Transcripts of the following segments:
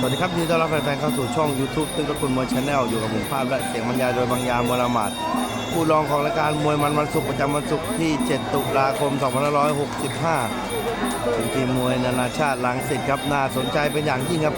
สวัสดีครับยินดีต้อนรับแฟนๆเข้าสู่ช่อง YouTube ตึ้งตะกุลมวยชาแนลอยู่กับผมภาพและเสียงบรรยายโดยบางยามวรามาดผู้รองของรายการมวยมันวันศุกร์ประจำวันศุกร์ที่ 7 ตุลาคม 2565เป็นทีมมวยนานาชาติลังสิตครับน่าสนใจเป็นอย่างยิ่งครับ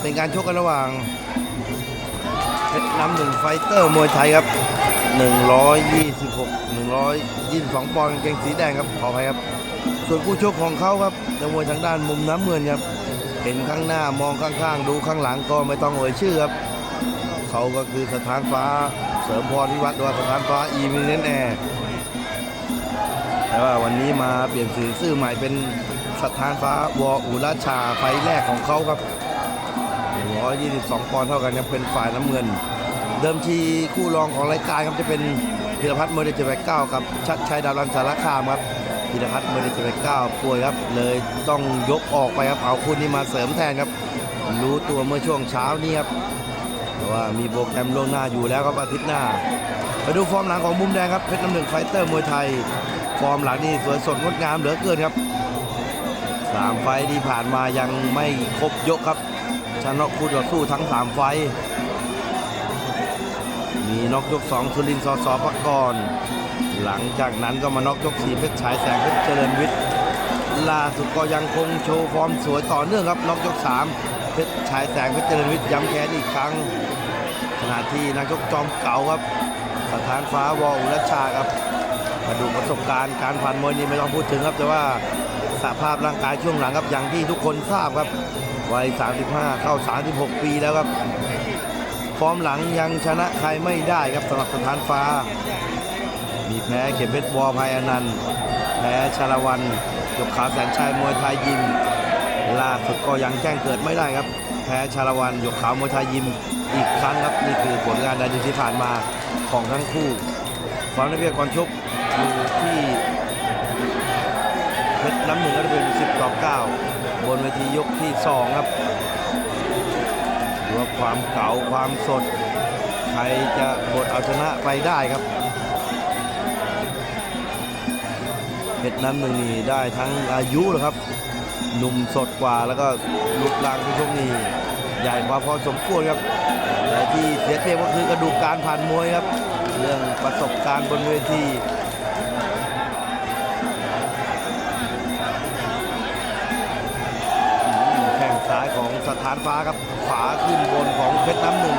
เป็นการชกกันระหว่างเพชรน้ำหนึ่งไฟเตอร์มวยไทยครับ 126 122 ปอนด์กางเกงสีแดงครับขออภัยครับ ส่วนคู่ชกของเขาครับนักมวยทางด้านมุมน้ำเงินครับ เห็นข้างหน้ามองข้างๆ ดูข้างหลังก็ไม่ต้องเอ่ยชื่อครับ เขาก็คือสถานฟ้าเสริมพรพิวัตรหรือว่าสถานฟ้าอีมิเนนแอร์แต่ว่าวันนี้มาเปลี่ยนสื่อชื่อใหม่เป็นสถานฟ้าวออุราชาไฟแรกของเขาครับ122ปอนด์เท่ากันครับเป็นฝ่ายน้ำเงิน เดิมทีคู่รองของรายการครับจะเป็นพิรพัฒน์เมอร์เดจแปเก้ากับชัดชัยดาวรันสารคามครับ พิรพัฒน์เมอร์เดจแปเก้าป่วยครับ เลยต้องยกออกไปครับ เอาคู่นี้มาเสริมแทนครับ รู้ตัวเมื่อช่วงเช้านี้ครับแต่ว่ามีโปรแกรมล่วงหน้าอยู่แล้วครับอาทิตย์หน้า ไปดูฟอร์มหลังของมุมแดงครับ เพชรน้ำหนึ่งไฟเตอร์มวยไทย ฟอร์มหลังนี่สวยสดงดงามเหลือเกินครับสามไฟที่ผ่านมายังไม่ครบยกครับ ชนะคู่ต่อสู้ทั้งสามไฟ มีนอกยก2ทุลินทร์สอสอพักกร หลังจากนั้นก็มาน็อกยก4เพชรฉายแสงเพชรเจริญวิทย์ล่าสุดก็ยังคงโชว์ฟอร์มสวยต่อเนื่องครับน็อกยก3เพชรฉายแสงเพชรเจริญวิทย์ย้ำแค้นอีกครั้ง ขณะที่นักชกจอมเก่าครับ สถานฟ้าวออุรชาครับมาดูประสบการณ์การผ่านมวยนี่ไม่ต้องพูดถึงครับ แต่ว่าสภาพร่างกายช่วงหลังครับอย่างที่ทุกคนทราบครับวัย 35 เข้า 36 ปีแล้วครับ ฟอร์มหลังยังชนะใครไม่ได้ครับสำหรับสถานฟ้า มีแพ้เข็มเพชรวอภัยอนันต์แพ้ชาละวันยกขาแสนชัยมวยไทยยิมล่าสุดก็ยังแจ้งเกิดไม่ได้ครับ แพ้ชาละวันยกขาวมวยไทยยิมอีกครั้งครับนี่คือผลงานในอดีตที่ผ่านมาของทั้งคู่ความได้เปรียบก่อนชกอยู่ที่เพชรน้ำหนึ่งก็ได้เป็น10ต่อ9บนเวทียกที่ 2 ครับดูว่าความเก่าความสด ใครจะบดเอาชนะไปได้ครับ เพชรน้ำหนึ่งนี่ได้ทั้งอายุนะครับ หนุ่มสดกว่าแล้วก็ลุกลางผู้ชกนี่ใหญ่กว่าพอสมควรครับแต่ที่เสียเปรียบก็คือกระดูกการผ่านมวยครับ เรื่องประสบการณ์บนเวทีแข้งซ้ายของสถานฟ้าครับขวาขึ้นบนของเพชรน้ำหนึ่ง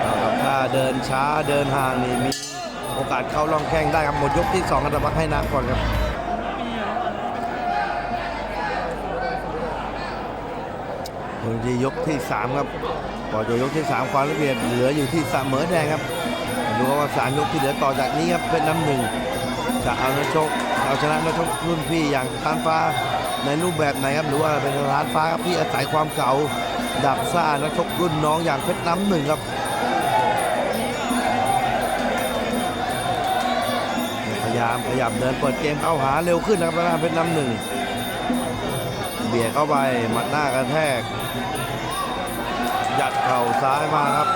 เอาครับถ้าเดินช้าเดินห่างนี่มี โอกาสเข้าล่องแข้งได้ครับหมดยกที่2กันตะพักให้นักก่อนครับบางทียกที่ 3 ครับก่อนจะยกที่ 3 ความละเอียดเหลืออยู่ที่เสมอแดงครับดูว่าสามยกที่เหลือต่อจากนี้ครับเพชรน้ำหนึ่งจะเอานักชกเอาชนะนักชกรุ่นพี่อย่างทานฟ้าในรูปแบบไหนครับหรือว่าเป็นทานฟ้าครับที่อาศัยความเก่าดับซ่านักชกรุ่นน้องอย่างเพชรน้ำหนึ่งครับายามขยับเดินเปิดเกมเข้าหาเร็วขึ้นนะครับทางด้าเพชรน้ำหนึ่งเบียดเข้าไปมัดหน้ากระแทกยัดเข่าซ้ายมาครับ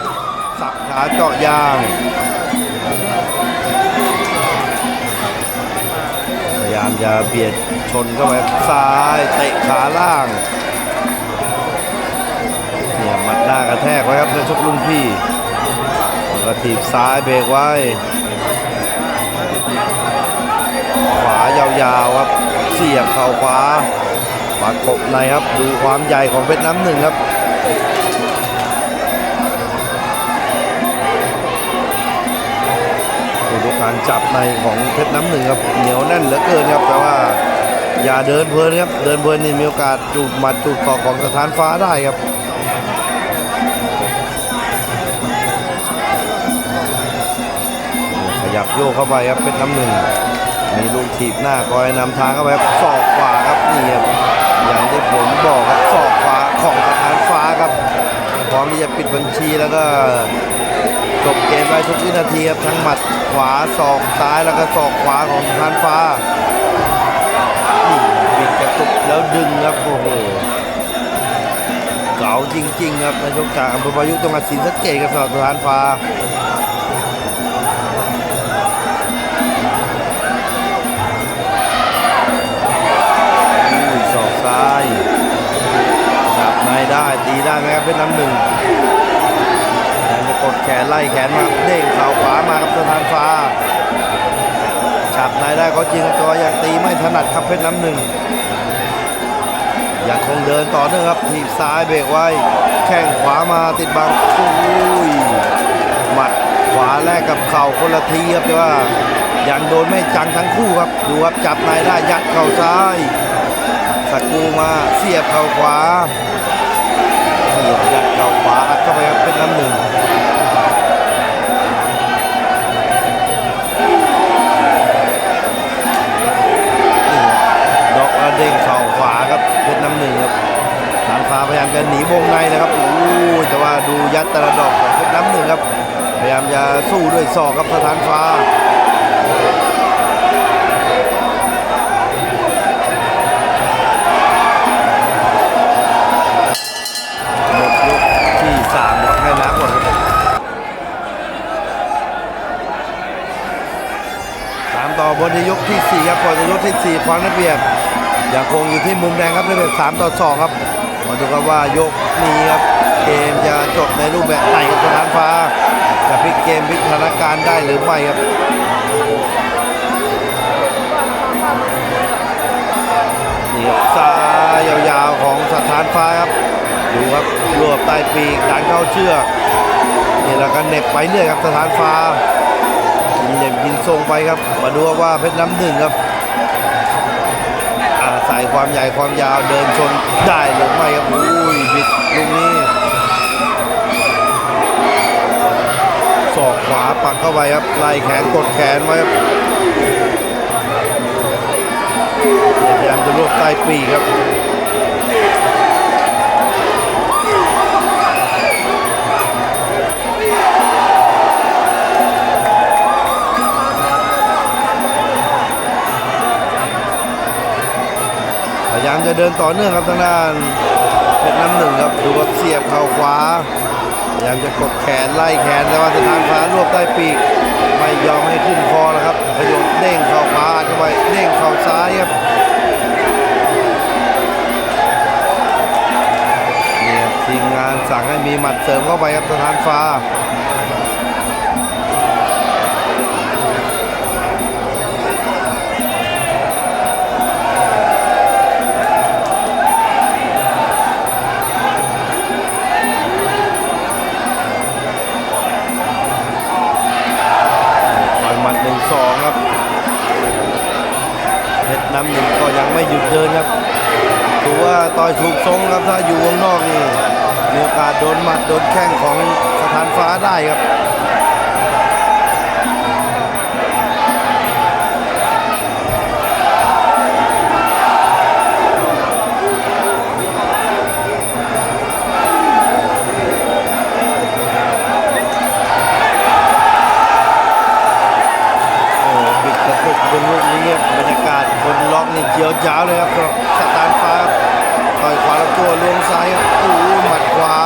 สับขาเจาะยางพยายามจะเบียดชนเข้าไปซ้ายเตะขาล่างเนี่ยมัดหน้ากระแทกไว้ครับในชกรุ่นพี่แล้วก็ถีบซ้ายเบรกไว้ ขวายาวๆครับ เสียบเข่าขวาปัดกบในครับ ดูความใหญ่ของเพชรน้ำหนึ่งครับดูการจับในของเพชรน้ำหนึ่งครับ เหนียวแน่นเหลือเกินครับ แต่ว่าอย่าเดินเพลินครับ เดินเพลินนี่มีโอกาสจูบหมัดจูบต่อกของสถานฟ้าได้ครับขยับโยกเข้าไปครับเพชรน้ำหนึ่ง มีลูกถีบหน้าคอยนำทางเข้าไปครับศอกขวาครับนี่ครับอย่างที่ผมบอกครับศอกขวาของสถานฟ้าครับพร้อมที่จะปิดบัญชีแล้วก็จบเกมไปทุกวินาทีครับทั้งหมัดขวาศอกซ้ายแล้วก็ศอกขวาของทานฟ้านี่บิดกระตุกแล้วดึงครับโอ้โหเก๋าจริง ๆ ครับในช่วงจากอำเภอพายุจังหวัดศรีสะเกษครับสำหรับทานฟ้า ได้ดีได้ไหมครับเพชรน้ำหนึ่งจะกดแขนไล่แขนมาเด้งเข่าขวามาครับสะพานฟ้าจับนายได้ก็จริงตัวยากตีไม่ถนัดครับเพชรน้ำหนึ่งยังคงเดินต่อเนื่องครับทีบซ้ายเบรกไว้ แข้งขวามาติดบังอุ้ยหมัดขวาแลกกับเข่าคนละทีครับแต่ว่ายังโดนไม่จังทั้งคู่ครับดูครับจับนายได้ยัดเข่าซ้ายสกูมาเสียบเข่าขวา เสียบยัดเข่าขวาอัดเข้าไปครับเป็นน้ำหนึ่งดอกแล้วเด้งเข่าขวาครับเพชรน้ำหนึ่งครับสารฟ้าพยายามจะหนีวงในนะครับโอ้ยแต่ว่าดูยัดแต่ละดอกของเพชรน้ำหนึ่งครับ พยายามจะสู้ด้วยศอกครับสถานฟ้า บนในยกที่สี่ครับก่อนจะยกที่สี่ความได้เปรียบยังคงอยู่ที่มุมแดงครับได้เป็นสามต่อสองครับมาดูกันว่ายกนี้ครับเกมจะจบในรูปแบบไหนกับสถานฟ้าจะพลิกเกมพลิกสถานการณ์ได้หรือไม่ครับนี่ครับซ้ายยาวๆของสถานฟ้าครับดูครับรวบใต้ปีกดันเข้าเชือกนี่แล้วก็เหน็บไปเรื่อยครับสถานฟ้า ยิงเหน็บยิงทรงไปครับ มาดูว่าเพชรน้ำหนึ่งครับอาศัยความใหญ่ความยาวเดินชนได้หรือไม่ครับอุ้ยบิดลูกนี้ศอกขวาปักเข้าไปครับไล่แขนกดแขนไว้ครับพยายามจะรวบใต้ปีครับ เดินต่อเนื่องครับทางด้านเพชรน้ำหนึ่งครับดูว่าเสียบเข่าขวาพยายามจะกดแขนไล่แขนแต่ว่าสถานฟ้ารวบใต้ปีกไม่ยอมให้ขึ้นคอแล้วครับพยงเด้งเข่าขวาอัดเข้าไปเด้งเข่าซ้ายครับนี่ครับทีมงานสั่งให้มีหมัดเสริมเข้าไปครับสถานฟ้า กาสโดนหมัดโดนแข้งของสถานฟ้าได้ครับโหบิดกระตุกบนลูกนี้ครับบรรยากาศบนล็อกนี่เจียวจ้าวเลยครับสำหรับสถานฟ้าต่อยขวาแล้วตัวลวงซ้ายครับโอ้โห ขวา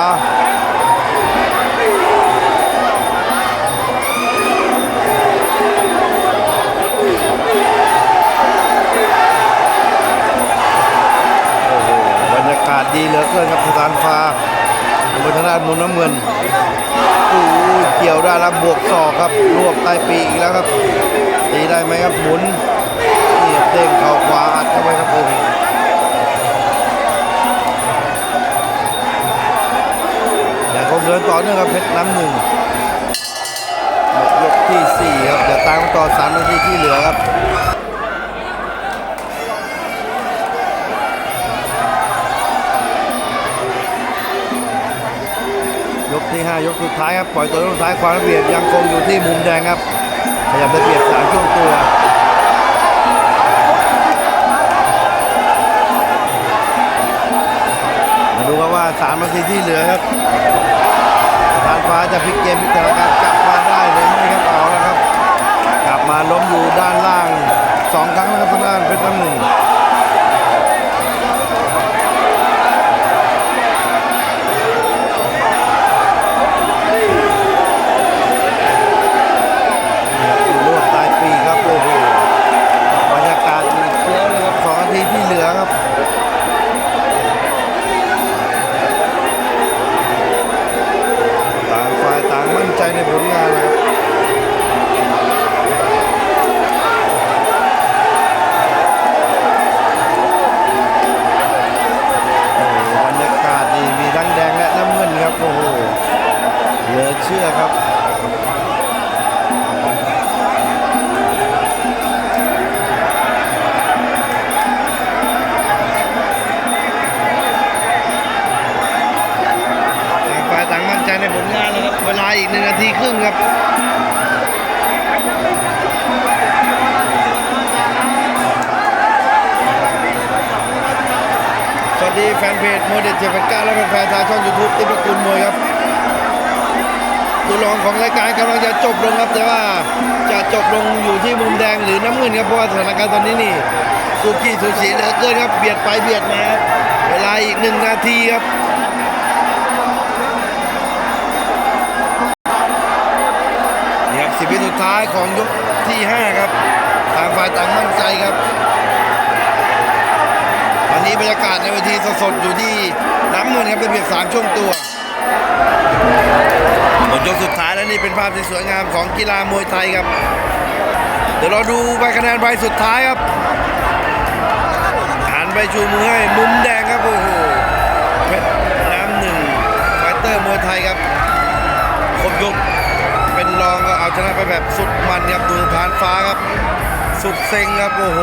บรรยากาศดีเหลือเกินครับสถานฟ้าบนทางด้านมุมน้ำเงินโอ้เกี่ยวได้แล้วบวกศอกครับรวบใต้ปีอีกแล้วครับตีได้ไหมครับหมุนนี่เด้งเข่าขวาอัดเข้าไปครับโอ้ เดินต่อเนื่องครับเพชรน้ำหนึ่งหมดยกที่สี่ครับ เดี๋ยวตามต่อสามนาทีที่เหลือครับยกที่ 5 ยกสุดท้ายครับ ปล่อยตัวลูกท้ายความระเบียบยังคงอยู่ที่มุมแดงครับพยายามจะเบียดสามช่วงตัวมาดูกันว่าสามนาทีที่เหลือครับ ฟ้าจะพลิกเกมพลิกสถานการณ์กลับมาได้หรือไม่ครับเอาแล้วครับ กลับมาล้มอยู่ด้านล่างสองครั้งแล้วครับทางด้านเพชรน้ำหนึ่ง แฟนเพจโมเดเจ็ดแปดเก้าและแฟนๆทางช่องยูทูบติ๊กกุลมวยครับตัวรองของรายการกำลังจะจบลงครับ แต่ว่าจะจบลงอยู่ที่มุมแดงหรือน้ำเงินครับเพราะว่าสถานการณ์ตอนนี้นี่สุกี้สุสีเหลือเกินครับเบียดไปเบียดมาเวลาอีกหนึ่งนาทีครับนี่ครับสิบวิสุดท้ายของยกที่ 5 ครับต่างฝ่ายต่างมั่นใจครับ นี้บรรยากาศในเวทีสดๆอยู่ที่น้ำเงินครับเป็นเพียงสามช่วงตัวหมดยกสุดท้ายแล้วนี่เป็นภาพที่สวยงามของกีฬามวยไทยครับ เดี๋ยวเราดูใบคะแนนใบสุดท้ายครับหันไปชูมือให้มุมแดงครับโอ้โหเพชรน้ำหนึ่งไฟเตอร์มวยไทยครับครบยกเป็นรองก็เอาชนะไปแบบสุดมันครับดูทานฟ้าครับ สุดเซ็งครับโอ้โห